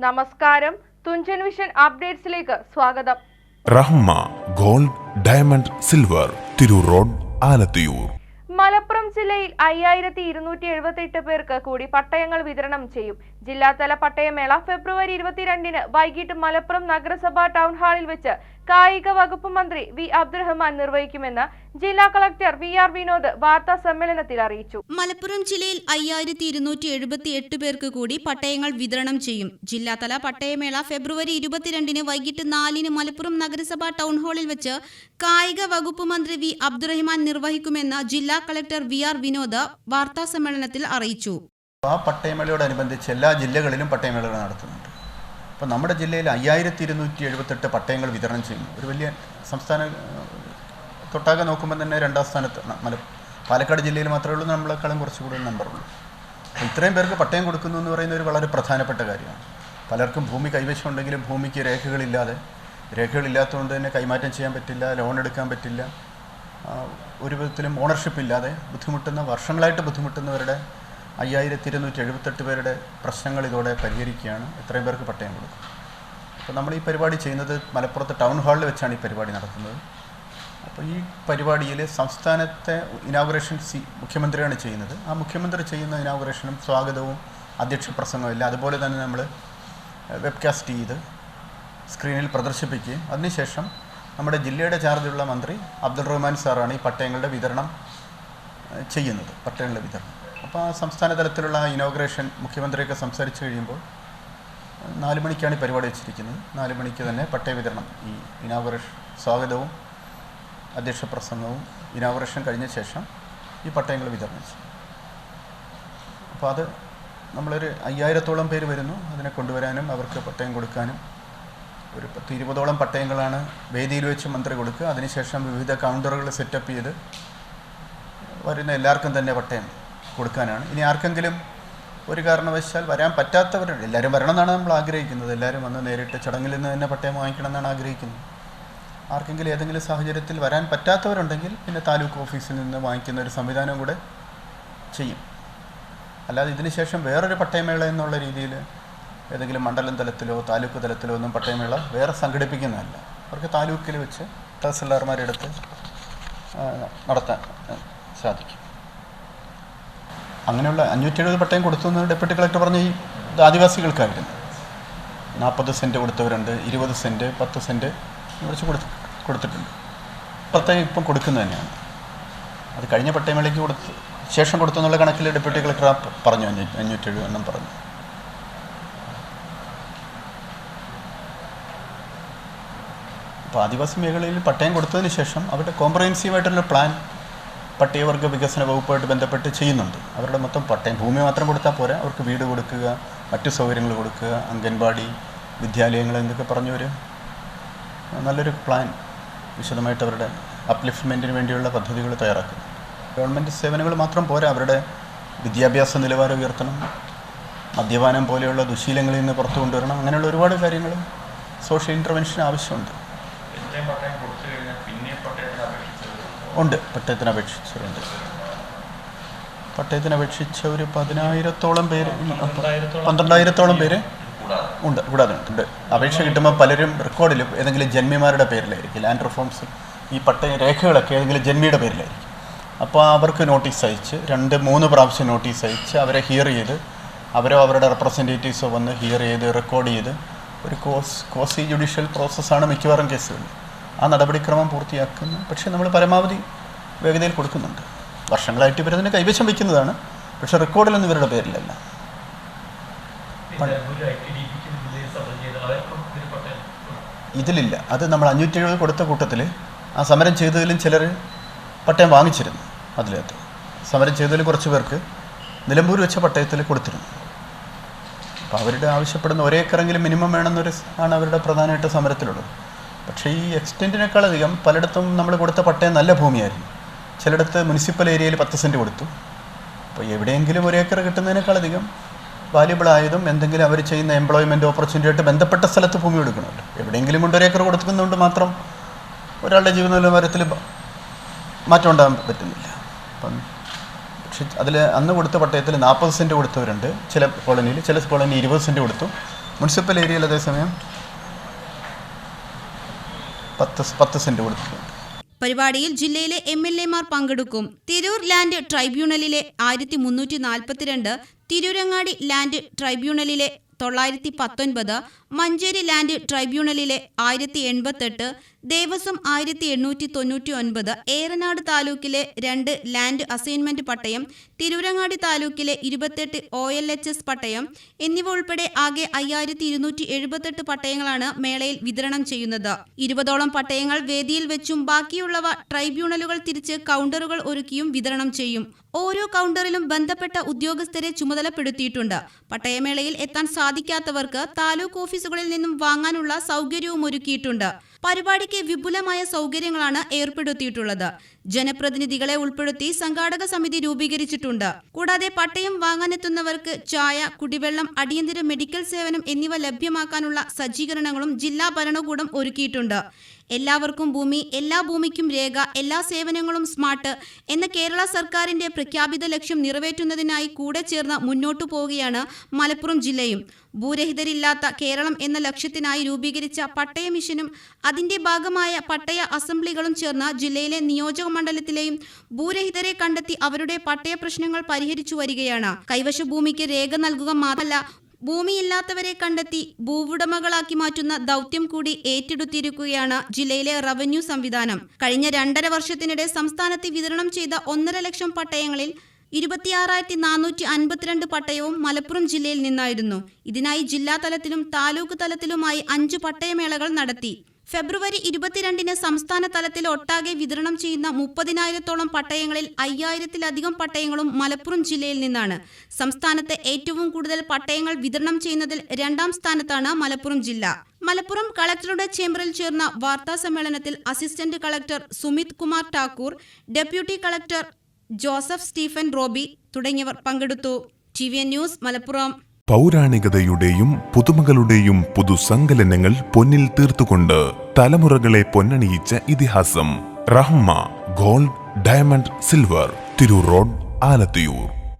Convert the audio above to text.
നമസ്കാരം. തുഞ്ചൻ വിഷൻ അപ്ഡേറ്റ്സിലേക്ക് സ്വാഗതം. Rahma gold diamond silver Tirur road Alathiyur. Malappuram ജില്ലയിൽ അയ്യായിരത്തി ഇരുന്നൂറ്റി എഴുപത്തി എട്ട് പേർക്ക് കൂടി പട്ടയങ്ങൾ വിതരണം ചെയ്യും. ജില്ലാതല പട്ടയമേള ഫെബ്രുവരി ഇരുപത്തിരണ്ടിന് വൈകിട്ട് മലപ്പുറം നഗരസഭാ ടൗൺ ഹാളിൽ വെച്ച് കായിക വകുപ്പ് മന്ത്രി വി അബ്ദുറഹ്മാൻ നിർവഹിക്കുമെന്ന് ജില്ലാ കളക്ടർ വി ആർ വിനോദ് വാർത്താ സമ്മേളനത്തിൽ അറിയിച്ചു. മലപ്പുറം ജില്ലയിൽ അയ്യായിരത്തി ഇരുന്നൂറ്റി എഴുപത്തി എട്ട് പേർക്ക് കൂടി പട്ടയങ്ങൾ വിതരണം ചെയ്യും. ജില്ലാതല പട്ടയമേള ഫെബ്രുവരി ഇരുപത്തിരണ്ടിന് വൈകിട്ട് നാലിന് മലപ്പുറം നഗരസഭാ ടൗൺ ഹാളിൽ വെച്ച് കായിക വകുപ്പ് മന്ത്രി വി അബ്ദുറഹ്മാൻ നിർവഹിക്കുമെന്ന് ജില്ലാ കളക്ടർ വി ആർ വിനോദ് വാർത്താ സമ്മേളനത്തിൽ അറിയിച്ചു. ആ പട്ടയമേളയോടനുബന്ധിച്ച് എല്ലാ ജില്ലകളിലും പട്ടയമേളകൾ നടത്തുന്നുണ്ട്. അപ്പോൾ നമ്മുടെ ജില്ലയിൽ അയ്യായിരത്തി ഇരുന്നൂറ്റി എഴുപത്തെട്ട് പട്ടയങ്ങൾ വിതരണം ചെയ്യുന്നു. ഒരു വലിയ സംസ്ഥാന തൊട്ടാകെ നോക്കുമ്പോൾ തന്നെ രണ്ടാം സ്ഥാനത്ത് മല പാലക്കാട് ജില്ലയിൽ മാത്രമേ ഉള്ളൂ നമ്മളെക്കാളും കുറച്ച് കൂടുതൽ നമ്പറുള്ളൂ ഇത്രയും പേർക്ക് പട്ടയം കൊടുക്കുന്നു എന്ന് പറയുന്ന ഒരു വളരെ പ്രധാനപ്പെട്ട കാര്യമാണ്. പലർക്കും ഭൂമി കൈവശമുണ്ടെങ്കിലും ഭൂമിക്ക് രേഖകളില്ലാതെ രേഖകളില്ലാത്തതുകൊണ്ട് തന്നെ കൈമാറ്റം ചെയ്യാൻ പറ്റില്ല ലോൺ എടുക്കാൻ പറ്റില്ല. ഒരു വിധത്തിലും ഓണർഷിപ്പ് ഇല്ലാതെ ബുദ്ധിമുട്ടുന്ന വർഷങ്ങളായിട്ട് ബുദ്ധിമുട്ടുന്നവരുടെ അയ്യായിരത്തി ഇരുന്നൂറ്റി എഴുപത്തെട്ട് പേരുടെ പ്രശ്നങ്ങൾ ഇതോടെ പരിഹരിക്കുകയാണ്. എത്രയും പേർക്ക് പട്ടയം കൊടുക്കും. അപ്പോൾ നമ്മൾ ഈ പരിപാടി ചെയ്യുന്നത് മലപ്പുറത്ത് ടൗൺ ഹാളിൽ വെച്ചാണ് ഈ പരിപാടി നടത്തുന്നത്. അപ്പോൾ ഈ പരിപാടിയിൽ സംസ്ഥാനത്തെ ഇനാഗുറേഷൻ സി മുഖ്യമന്ത്രിയാണ് ചെയ്യുന്നത്. ആ മുഖ്യമന്ത്രി ചെയ്യുന്ന ഇനാഗുറേഷനും സ്വാഗതവും അധ്യക്ഷ പ്രസംഗവും ഇല്ല അതുപോലെ തന്നെ നമ്മൾ വെബ്കാസ്റ്റ് ചെയ്ത് സ്ക്രീനിൽ പ്രദർശിപ്പിക്കുകയും അതിനുശേഷം നമ്മുടെ ജില്ലയുടെ ചാർജുള്ള മന്ത്രി അബ്ദുൾ റഹ്മാൻ സാറാണ് ഈ പട്ടയങ്ങളുടെ വിതരണം ചെയ്യുന്നത് പട്ടയങ്ങളുടെ വിതരണം. അപ്പോൾ ആ സംസ്ഥാന തലത്തിലുള്ള ഇനോഗ്രേഷൻ മുഖ്യമന്ത്രിയൊക്കെ സംസാരിച്ചു കഴിയുമ്പോൾ നാല് മണിക്കാണ് ഈ പരിപാടി വെച്ചിരിക്കുന്നത്. നാല് മണിക്ക് തന്നെ പട്ടയ വിതരണം. ഈ ഇനോഗ്രേഷൻ സ്വാഗതവും അധ്യക്ഷ പ്രസംഗവും ഇനോഗ്രേഷൻ കഴിഞ്ഞ ശേഷം ഈ പട്ടയങ്ങൾ വിതരണം ചെയ്യും. അപ്പോൾ അത് നമ്മളൊരു അയ്യായിരത്തോളം പേര് വരുന്നു. അതിനെ കൊണ്ടുവരാനും അവർക്ക് പട്ടയം കൊടുക്കാനും ഒരു പത്ത് ഇരുപതോളം പട്ടയങ്ങളാണ് വേദിയിൽ വെച്ച് മന്ത്രി കൊടുക്കുക. അതിനുശേഷം വിവിധ കൗണ്ടറുകൾ സെറ്റപ്പ് ചെയ്ത് വരുന്ന എല്ലാവർക്കും തന്നെ പട്ടയം കൊടുക്കാനാണ്. ഇനി ആർക്കെങ്കിലും ഒരു കാരണവശാൽ വരാൻ പറ്റാത്തവരുണ്ട് എല്ലാവരും വരണം എന്നാണ് നമ്മൾ ആഗ്രഹിക്കുന്നത്. എല്ലാവരും വന്ന് നേരിട്ട് ചടങ്ങിൽ നിന്ന് തന്നെ പട്ടയം വാങ്ങിക്കണം എന്നാണ് ആഗ്രഹിക്കുന്നത്. ആർക്കെങ്കിലും ഏതെങ്കിലും സാഹചര്യത്തിൽ വരാൻ പറ്റാത്തവരുണ്ടെങ്കിൽ പിന്നെ താലൂക്ക് ഓഫീസിൽ നിന്ന് വാങ്ങിക്കുന്ന ഒരു സംവിധാനം കൂടെ ചെയ്യും. അല്ലാതെ ഇതിനുശേഷം വേറൊരു പട്ടയമേള എന്നുള്ള രീതിയിൽ ഏതെങ്കിലും മണ്ഡലം തലത്തിലോ താലൂക്ക് തലത്തിലോ ഒന്നും പട്ടയമേള വേറെ സംഘടിപ്പിക്കുന്നതല്ല. അവർക്ക് താലൂക്കിൽ വെച്ച് തഹസിൽദാർമാരുടെ അടുത്ത് നടത്താൻ സാധിക്കും. അങ്ങനെയുള്ള അഞ്ഞൂറ്റി എഴുപത് പട്ടയം കൊടുത്തു എന്ന് ഡെപ്യൂട്ടി കളക്ടർ പറഞ്ഞ ഈ ഇത് ആദിവാസികൾക്കായിരുന്നു. നാൽപ്പത് സെന്റ് കൊടുത്തവരുണ്ട് ഇരുപത് സെന്റ് പത്ത് സെന്റ് കുറച്ച് കൊടുത്ത് കൊടുത്തിട്ടുണ്ട്. പ്രത്യേകം ഇപ്പം കൊടുക്കുന്നത് തന്നെയാണ്. അത് കഴിഞ്ഞ പട്ടയമേളയ്ക്ക് കൊടുത്ത് ശേഷം കൊടുത്തെന്നുള്ള കണക്കിൽ ഡെപ്യൂട്ടി കളക്ടർ പറഞ്ഞു അഞ്ഞൂറ്റി എഴുപതെണ്ണം പറഞ്ഞു. അപ്പോൾ ആദിവാസി മേഖലയിൽ പട്ടയം കൊടുത്തതിന് ശേഷം അവരുടെ കോംപ്രഹെൻസീവ് ആയിട്ടുള്ള പ്ലാൻ പട്ടികവർഗ വികസന വകുപ്പായിട്ട് ബന്ധപ്പെട്ട് ചെയ്യുന്നുണ്ട്. അവരുടെ മൊത്തം പട്ടയം ഭൂമി മാത്രം കൊടുത്താൽ പോരാ. അവർക്ക് വീട് കൊടുക്കുക മറ്റു സൗകര്യങ്ങൾ കൊടുക്കുക അംഗൻവാടി വിദ്യാലയങ്ങൾ എന്നൊക്കെ പറഞ്ഞൊരു നല്ലൊരു പ്ലാൻ വിശദമായിട്ട് അവരുടെ അപ്ലിഫ്റ്റ്മെന്റിന് വേണ്ടിയുള്ള പദ്ധതികൾ തയ്യാറാക്കുന്നു. ഗവൺമെന്റ് സേവനങ്ങൾ മാത്രം പോരാ. അവരുടെ വിദ്യാഭ്യാസ നിലവാരം ഉയർത്തണം. മദ്യപാനം പോലെയുള്ള ദുശീലങ്ങളിൽ നിന്ന് പുറത്തു കൊണ്ടുവരണം. അങ്ങനെയുള്ള ഒരുപാട് കാര്യങ്ങൾ സോഷ്യൽ ഇന്റർവെൻഷൻ ആവശ്യമുണ്ട്. ഉണ്ട്. പട്ടയത്തിന് അപേക്ഷിച്ചവരുണ്ട്. പട്ടയത്തിന് അപേക്ഷിച്ച ഒരു പതിനായിരത്തോളം പേര് പന്ത്രണ്ടായിരത്തോളം പേര് ഉണ്ട്. കൂടാതെ ഉണ്ട്. അപേക്ഷ കിട്ടുമ്പോൾ പലരും റെക്കോർഡിൽ ഏതെങ്കിലും ജന്മിമാരുടെ പേരിലായിരിക്കും. ലാൻഡ് റിഫോംസ് ഈ പട്ടയ രേഖകളൊക്കെ ഏതെങ്കിലും ജന്മിയുടെ പേരിലായിരിക്കും. അപ്പോൾ അവർക്ക് നോട്ടീസ് അയച്ച് രണ്ട് മൂന്ന് പ്രാവശ്യം നോട്ടീസ് അയച്ച് അവരെ ഹിയർ ചെയ്ത് അവരോ അവരുടെ റെപ്രസെന്റേറ്റീവ്സോ വന്ന് ഹിയർ ചെയ്ത് റെക്കോർഡ് ചെയ്ത് ഒരു കോസ് കോസി ജുഡീഷ്യൽ പ്രോസസ്സാണ് മിക്കവാറും കേസുകൾ ആ നടപടിക്രമം പൂർത്തിയാക്കുന്നു പക്ഷേ നമ്മൾ പരമാവധി വേഗതയിൽ കൊടുക്കുന്നുണ്ട്. വർഷങ്ങളായിട്ട് ഇവരതിന് കൈവശം വയ്ക്കുന്നതാണ് പക്ഷേ റെക്കോർഡിലൊന്നും ഇവരുടെ പേരിലല്ല. ഇതിലില്ല. അത് നമ്മൾ അഞ്ഞൂറ്റി എഴുപത് കൊടുത്ത കൂട്ടത്തിൽ ആ സമരം ചെയ്തതിലും ചിലർ പട്ടയം വാങ്ങിച്ചിരുന്നു അതിലകത്ത്. സമരം ചെയ്തതിൽ കുറച്ച് പേർക്ക് നിലമ്പൂർ വെച്ച പട്ടയത്തിൽ കൊടുത്തിരുന്നു. അപ്പോൾ അവരുടെ ആവശ്യപ്പെടുന്ന ഒരേ ഏക്കറെങ്കിലും മിനിമം വേണമെന്നൊരു ആണ് അവരുടെ പ്രധാനമായിട്ട് സമരത്തിലുള്ളത്. പക്ഷേ ഈ എക്സ്റ്റെന്റിനേക്കാളധികം പലയിടത്തും നമ്മൾ കൊടുത്ത പട്ടയം നല്ല ഭൂമിയായിരുന്നു. ചിലയിടത്ത് മുനിസിപ്പൽ ഏരിയയിൽ പത്ത് സെന്റ് കൊടുത്തു. അപ്പോൾ എവിടെയെങ്കിലും ഒരു ഏക്കർ കിട്ടുന്നതിനേക്കാളധികം വാല്യബിൾ ആയതും എന്തെങ്കിലും അവർ ചെയ്യുന്ന എംപ്ലോയ്മെന്റ് ഓപ്പർച്യൂണിറ്റി ആയിട്ട് ബന്ധപ്പെട്ട സ്ഥലത്ത് ഭൂമി കൊടുക്കണമല്ലോ എവിടെയെങ്കിലും കൊണ്ട് ഒരു ഏക്കർ കൊടുക്കുന്നതുകൊണ്ട് മാത്രം ഒരാളുടെ ജീവിത നിലവാരത്തിൽ മാറ്റം ഉണ്ടാകാൻ പറ്റുന്നില്ല. അപ്പം പക്ഷെ അതിൽ അന്ന് കൊടുത്ത പട്ടയത്തിൽ നാൽപ്പത് സെന്റ് കൊടുത്തവരുണ്ട്. ചില കോളനിയിൽ ചില കോളനി ഇരുപത് സെന്റ് കൊടുത്തു. മുനിസിപ്പൽ ഏരിയയിൽ അതേസമയം പത്ത് പത്ത് സെന്റ് കൊടുത്തു പരിപാടിയിൽ ജില്ലയിലെ എം എൽ എമാർ പങ്കെടുക്കും. തിരൂർ ലാൻഡ് ട്രൈബ്യൂണലിലെ ആയിരത്തി മുന്നൂറ്റി നാൽപ്പത്തിരണ്ട് തിരൂരങ്ങാടി ലാൻഡ് ട്രൈബ്യൂണലിലെ തൊള്ളായിരത്തി പത്തൊൻപത് മഞ്ചേരി ലാൻഡ് ട്രൈബ്യൂണലിലെ ആയിരത്തി എൺപത്തെട്ട് ദേവസ്വം ആയിരത്തി എണ്ണൂറ്റി തൊണ്ണൂറ്റി ഒൻപത് ഏറനാട് താലൂക്കിലെ രണ്ട് ലാൻഡ് അസൈൻമെന്റ് പട്ടയം തിരൂരങ്ങാടി താലൂക്കിലെ ഇരുപത്തെട്ട് ഒ എൽ എച്ച് എസ് പട്ടയം എന്നിവ ഉൾപ്പെടെ ആകെ അയ്യായിരത്തി ഇരുന്നൂറ്റി എഴുപത്തെട്ട് പട്ടയങ്ങളാണ് മേളയിൽ വിതരണം ചെയ്യുന്നത്. ഇരുപതോളം പട്ടയങ്ങൾ വേദിയിൽ വെച്ചും ബാക്കിയുള്ളവ ട്രൈബ്യൂണലുകൾ തിരിച്ച് കൗണ്ടറുകൾ ഒരുക്കിയും വിതരണം ചെയ്യും. ഓരോ കൗണ്ടറിലും ബന്ധപ്പെട്ട ഉദ്യോഗസ്ഥരെ ചുമതലപ്പെടുത്തിയിട്ടുണ്ട്. പട്ടയമേളയിൽ എത്താൻ സാധിക്കാത്തവർക്ക് താലൂക്ക് ഓഫീസുകളിൽ നിന്നും വാങ്ങാനുള്ള സൗകര്യവും ഒരുക്കിയിട്ടുണ്ട്. പരിപാടിക്ക് വിപുലമായ സൗകര്യങ്ങളാണ് ഏർപ്പെടുത്തിയിട്ടുള്ളത്. ജനപ്രതിനിധികളെ ഉൾപ്പെടുത്തി സംഘാടക സമിതി രൂപീകരിച്ചിട്ടുണ്ട്. കൂടാതെ പട്ടയം വാങ്ങാനെത്തുന്നവർക്ക് ചായ കുടിവെള്ളം അടിയന്തര മെഡിക്കൽ സേവനം എന്നിവ ലഭ്യമാക്കാനുള്ള സജ്ജീകരണങ്ങളും ജില്ലാ ഭരണകൂടം ഒരുക്കിയിട്ടുണ്ട്. എല്ലാവർക്കും ഭൂമി എല്ലാ ഭൂമിക്കും രേഖ എല്ലാ സേവനങ്ങളും സ്മാർട്ട് എന്ന കേരള സർക്കാരിന്റെ പ്രഖ്യാപിത ലക്ഷ്യം നിറവേറ്റുന്നതിനായി കൂടെ ചേർന്ന് മുന്നോട്ടു പോവുകയാണ് മലപ്പുറം ജില്ലയും. ഭൂരഹിതരില്ലാത്ത കേരളം എന്ന ലക്ഷ്യത്തിനായി രൂപീകരിച്ച പട്ടയ മിഷനും അതിന്റെ ഭാഗമായ പട്ടയ അസംബ്ലികളും ചേർന്ന ജില്ലയിലെ നിയോജക മണ്ഡലത്തിലെയും ഭൂരഹിതരെ കണ്ടെത്തി അവരുടെ പട്ടയ പ്രശ്നങ്ങൾ പരിഹരിച്ചു വരികയാണ്. കൈവശ ഭൂമിക്ക് രേഖ നൽകുക മാത്രമല്ല ഭൂമിയില്ലാത്തവരെ കണ്ടെത്തി ഭൂവുടമകളാക്കി മാറ്റുന്ന ദൗത്യം കൂടി ഏറ്റെടുത്തിരിക്കുകയാണ് ജില്ലയിലെ റവന്യൂ സംവിധാനം. കഴിഞ്ഞ രണ്ടര വർഷത്തിനിടെ സംസ്ഥാനത്ത് വിതരണം ചെയ്ത ഒന്നര ലക്ഷം പട്ടയങ്ങളിൽ ഇരുപത്തിയാറായിരത്തി നാനൂറ്റി അൻപത്തിരണ്ട് പട്ടയവും മലപ്പുറം ജില്ലയിൽ നിന്നായിരുന്നു. ഇതിനായി ജില്ലാ തലത്തിലും താലൂക്ക് തലത്തിലുമായി അഞ്ച് പട്ടയമേളകൾ നടത്തി. ഫെബ്രുവരി ഇരുപത്തിരണ്ടിന് സംസ്ഥാന തലത്തിൽ ഒട്ടാകെ വിതരണം ചെയ്യുന്ന മുപ്പതിനായിരത്തോളം പട്ടയങ്ങളിൽ അയ്യായിരത്തിലധികം പട്ടയങ്ങളും മലപ്പുറം ജില്ലയിൽ നിന്നാണ്. സംസ്ഥാനത്തെ ഏറ്റവും കൂടുതൽ പട്ടയങ്ങൾ വിതരണം ചെയ്യുന്നതിൽ രണ്ടാം സ്ഥാനത്താണ് മലപ്പുറം ജില്ല. മലപ്പുറം കളക്ടറുടെ ചേംബറിൽ ചേർന്ന വാർത്താ സമ്മേളനത്തിൽ assistant collector Sumit Kumar Thakur deputy collector Joseph Stephen Roby തുടങ്ങിയവർ പങ്കെടുത്തു. T V news Malappuram. പൗരാണികതയുടെയും പുതുമകളുടെയും പുതുസങ്കലനങ്ങൾ പൊന്നിൽ തീർത്തുകൊണ്ട് തലമുറകളെ പൊന്നണിയിച്ച ഇതിഹാസം Rahma gold diamond silver Tirur road Alathiyur